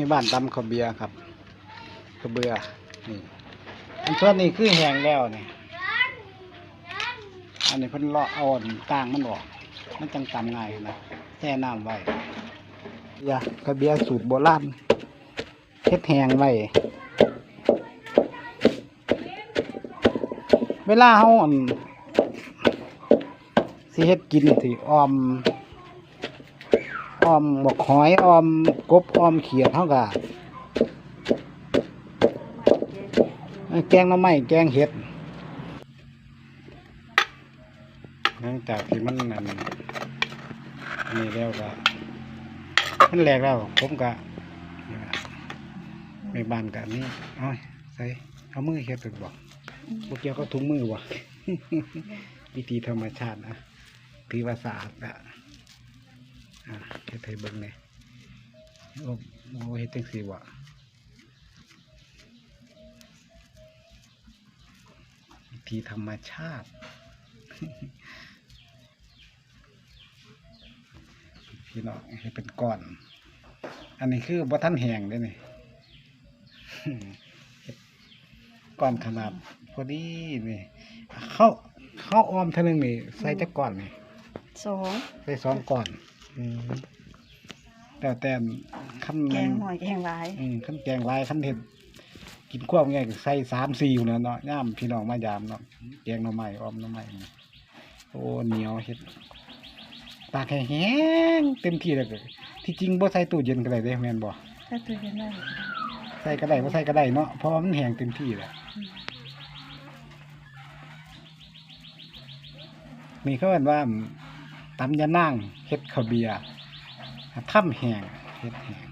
มีบ้านตำข้าเบียครับข้าเบือนี่อันส่วนนี้คือแห้งแล้วนี่อันนี้เพิ่นเลาะเอาอันกลางมันออก มันจังตำง่ายนะแช่น้ำไว้ยาข้าเบียสูตรโบราณเฮ็ดแหงไว้เวลาเฮาอั่นสิเฮ็ดกินสิออม ออมบกหอยออมกบออมเขียดเฮาก็แกงน่อไม้แกงเห็ดหลังจากที่มันนั่นนี่แล้วก็มันแหลกแล้วผมก็นี่ล่ะในบ้านก็นี่เอาใส่เอามือเฮ็ดเป็นบอกพวกเกี่ยวก็ถุงมือวะวิธีธรรมชาตินะถือว่าสะอาดอะ อะเฮ็ดให้เบิ่งเนี่ยโอ้โหเฮ็ดจังซี่วะวิธีธรรมชาติพี่น้องให้เป็นก้อน อันนี้คือบ่ท่านแห้งเด้นี่ก้อนขนาดพอดีนี่เข้าเข้าออมเท่านึงนี่ใส่จักก้อนนี่สองใส่สองก้อน อืมแต่แต่ขั้นแกงหน่อยแกงหลายอืมขั้นแกงหลายขั้นเห็ดกินควบง่ายก็ใส่สามสี่อยู่นะเนาะย่ามพี่น้องมายามเนาะแกงหน่อไม้ออมหน่อไม้นี่โอ้เหนียวเห็ดตากแห้งๆเต็มที่เลยก็ที่จริงบ่ใส่ตู้เย็นก็ได้เด้แม่นบ่ถ้าตัวเย็นได้ใส่ก็ได้บ่ใส่ก็ได้เนาะเพราะว่ามันแห้งเต็มที่แหละมีเขาเรียกว่า ตำยานั่งเฮ็ดข้าวเบียร์ถ้ำแหงเฮ็ดแหง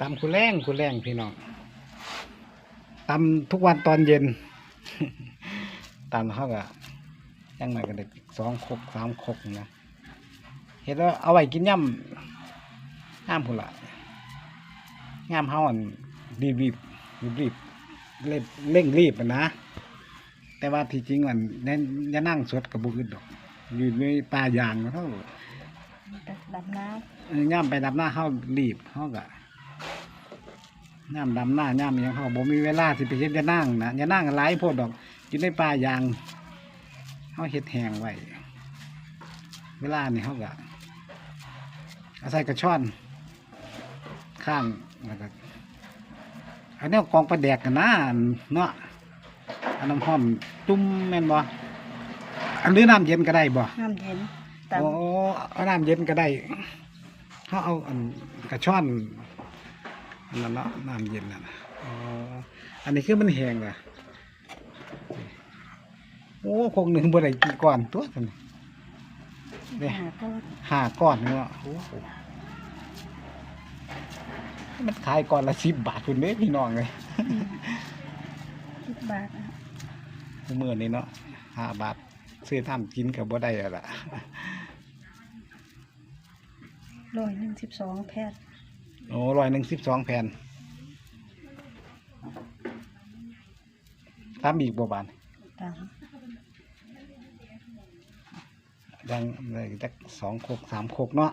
ตำคุแรงคุแรงพี่น้องตำทุกวันตอนเย็นตำเขาก็ยังไงก็เด็กสองคกสามคกนะเฮ็ดแล้วเอาไว้กินย่ำย่ำพุ่นละย่ำเฮาอันรีบรีบรีบรีบเร่งเร่งรีบนะแต่ว่าที่จริงมันแน่นจะนั่งสดกับบุกดอก อยู่ในป่ายางเท่าดำน้เออย่ำไปดำหน้าเข้ารีบเข้าก็ย่ำดำหน้าย่ำหยังเข้าบ่มีเวลาสิไปเฮ็ดจะนั่งนะจะนั่งหลายโพดดอกอยู่ในป่ายางเขาเฮ็ดแห้งไว้เวลานี่เขาก็อาศัยกระช่อน ข้างแล้วก็อันนี้กองประแดกกันนะเนาะอันน้ำหอมจุ่มแม่นบ่ อันหรือน้ำเย็นก็ได้บ่ำน้ำเย็นตโอ้เอาน้ำเย็นก็ได้เขาเอาอันกระช่อนอันนั้นเนาะน้ำเย็นน่ะนะอ๋ออันนี้คือมันแห้งล่ะโอ้คงหนึ่งบ่ได้กี่ก้อนตัวท่านำเนี่ยหาก็ห้าก้อนเนาะโอ้โหมันขายก้อนละสิบบาทคุณเด้พี่น้องเลยสิบบาทนะเมื่อนี้เนาะห้าบาท ซื้อทำกินกับบ่ได้แล้วล่ะร้อยหนึ่งสิบสองแพทย์โอ้ร้อยหนึ่งสิบสองแผ่นทำอีกบ่บานตามยังเลยจักสองโคกสามโคกเนาะ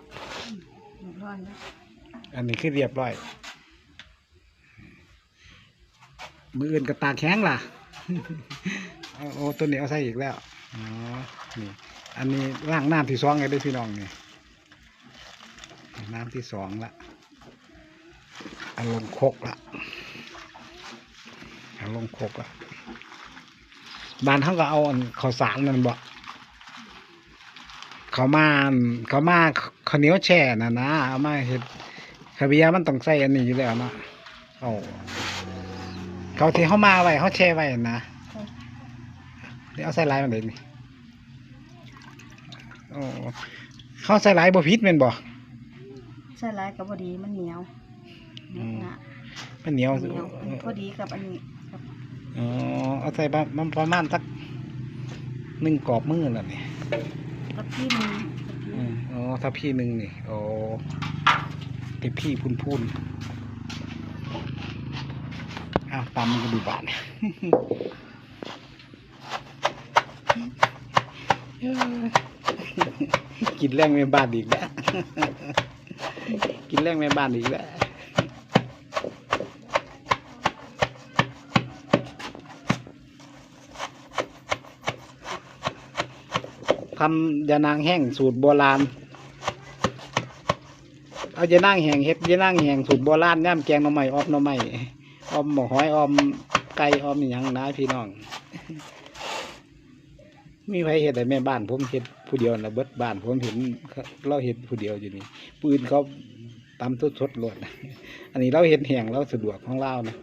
หนึ่งร้อยนะอันนี้คือเรียบร้อย มืออื่นกับตากแข็งล่ะเอาโอ้ตัวนี้เอาใส่อีกแล้ว อ๋อ นี่ อันนี้ล่างน้ำที่สองเลยได้พี่น้องนี่ น้ำที่สองละเอาลงโคกละเอาลงโคกละบานเขาก็เอาข้าวสารนั่นบ่เขาวมานเขาวมาข้าวเหนียวแช่น่ะนะเอามาเห็ดขาวเบียมันต้องใส่อันนี้อยู่แล้วเนาะเอาเขาที่เขามาไว้เขาแช่ไว้นะ เดี๋ยวเอาใส่ลายมาเลยนี่โอ้เขาใส่ลายบ่พิษแม่นบ่ใส่หลายกับพอดีมันเหนียวอืมนะมันเหนียวเหนียวอันนี้พอดีกับอันนี้กับอ๋อเอาใส่ประมันประมาณสักหนึ่งกรอบมือแล้วนี่กับพี่มืออืมอ๋อถ้าพี่หนึ่งนี่โอ้ที่พี่พูนพูนอ้าวตามมันก็ดูบาน กินแรงไม่บ้าดอีกแล้ว กินแรงแม่บ้านอีกแล้วทำยานางแห้งสูตรโบราณ เอายานางแห้งเฮ็ดยานางแห้งสูตรโบราณย่ำแกงหน่อไม้ออมหน่อไม้ออมหมกหอยออมไก่ออมอย่างนะพี่น้อง มีใครเห็นแต่แม่บ้านผมเห็นผู้เดียวนะเบิดบ้านผมเห็นเราเห็นผู้เดียวอยู่นี่ปืนเขาตำสดๆโลดนะอันนี้เราเห็นแห่งเราสะดวกของเรานะ